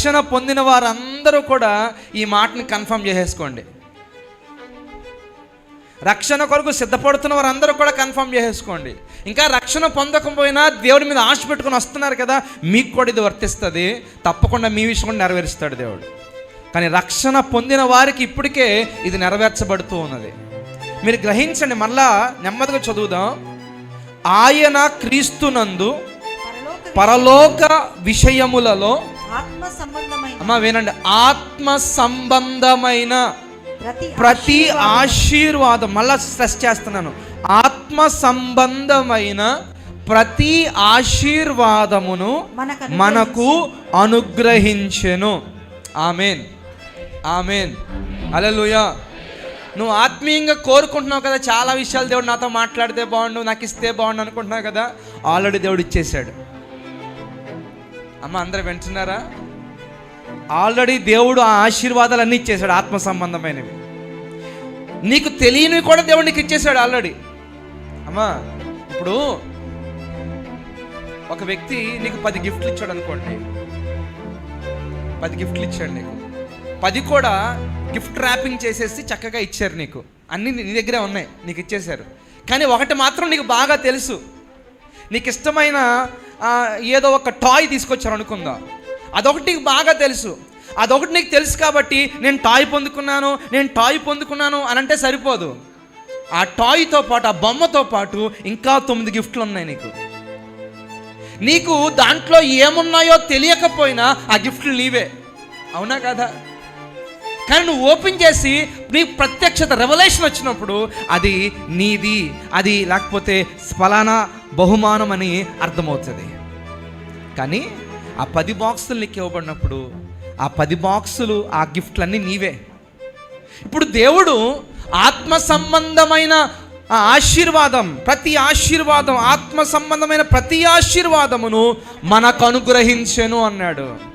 రక్షణ పొందిన వారందరూ కూడా ఈ మాటని కన్ఫర్మ్ చేసేసుకోండి. రక్షణ కొరకు సిద్ధపడుతున్న వారందరూ కూడా కన్ఫర్మ్ చేసేసుకోండి. ఇంకా రక్షణ పొందకపోయినా దేవుడి మీద ఆశ పెట్టుకుని వస్తున్నారు కదా మీకు కూడా ఇది వర్తిస్తుంది. తప్పకుండా మీ విషయం కూడా నెరవేరుస్తాడు దేవుడు. కానీ రక్షణ పొందిన వారికి ఇప్పటికే ఇది నెరవేర్చబడుతూ ఉన్నది. మీరు గ్రహించండి మళ్ళా నెమ్మదిగా చదువుదాం. ఆయన క్రీస్తునందు పరలోక పరలోక విషయములలో ఆత్మ సంబంధమైన అమ్మ వినండి. ఆత్మ సంబంధమైన ప్రతి ఆశీర్వాదం. మళ్ళా స్ట్రెస్ చేస్తున్నాను. ఆత్మ సంబంధమైన ప్రతి ఆశీర్వాదమును మనకు మనకు అనుగ్రహించెను. ఆమెన్. ఆమెన్. అలలుయా నువ్వు ఆత్మీయంగా కోరుకుంటున్నావు కదా చాలా విషయాలు దేవుడు నాతో మాట్లాడితే బాగుండు నాకు ఇస్తే బాగుండు అనుకుంటున్నావు కదా ఆల్రెడీ దేవుడు ఇచ్చేశాడు. అమ్మ అందరూ వింటున్నారా? ఆల్రెడీ దేవుడు ఆ ఆశీర్వాదాలు అన్నీ ఇచ్చేశాడు ఆత్మ సంబంధమైనవి. నీకు తెలియనివి కూడా దేవుడు నీకు ఇచ్చేశాడు ఆల్రెడీ. అమ్మా ఇప్పుడు ఒక వ్యక్తి నీకు పది గిఫ్ట్లు ఇచ్చాడు అనుకోండి. పది గిఫ్ట్లు ఇచ్చాడు నీకు. పది కూడా గిఫ్ట్ ర్యాపింగ్ చేసేసి చక్కగా ఇచ్చారు నీకు. అన్నీ నీ దగ్గరే ఉన్నాయి నీకు ఇచ్చేశారు. కానీ ఒకటి మాత్రం నీకు బాగా తెలుసు. నీకు ఇష్టమైన ఏదో ఒక టాయ్ తీసుకొచ్చారు అనుకుందాం. అదొకటి నీకు బాగా తెలుసు. అదొకటి నీకు తెలుసు కాబట్టి నేను టాయ్ పొందుకున్నాను నేను టాయ్ పొందుకున్నాను అని అంటే సరిపోదు. ఆ టాయ్తో పాటు ఆ బొమ్మతో పాటు ఇంకా తొమ్మిది గిఫ్ట్లు ఉన్నాయి నీకు. నీకు దాంట్లో ఏమున్నాయో తెలియకపోయినా ఆ గిఫ్ట్లు నీవే. అవునా కదా? కానీ నువ్వు ఓపెన్ చేసి నీకు ప్రత్యక్షత రెవల్యూషన్ వచ్చినప్పుడు అది నీది అది లేకపోతే ఫలానా బహుమానం అని అర్థమవుతుంది. కానీ ఆ పది బాక్సులు నీకు ఇవ్వబడినప్పుడు ఆ పది బాక్సులు ఆ గిఫ్ట్లన్నీ నీవే. ఇప్పుడు దేవుడు ఆత్మ సంబంధమైన ఆశీర్వాదం ప్రతి ఆశీర్వాదం ఆత్మ సంబంధమైన ప్రతి ఆశీర్వాదమును మనకు అనుగ్రహించెను అన్నాడు.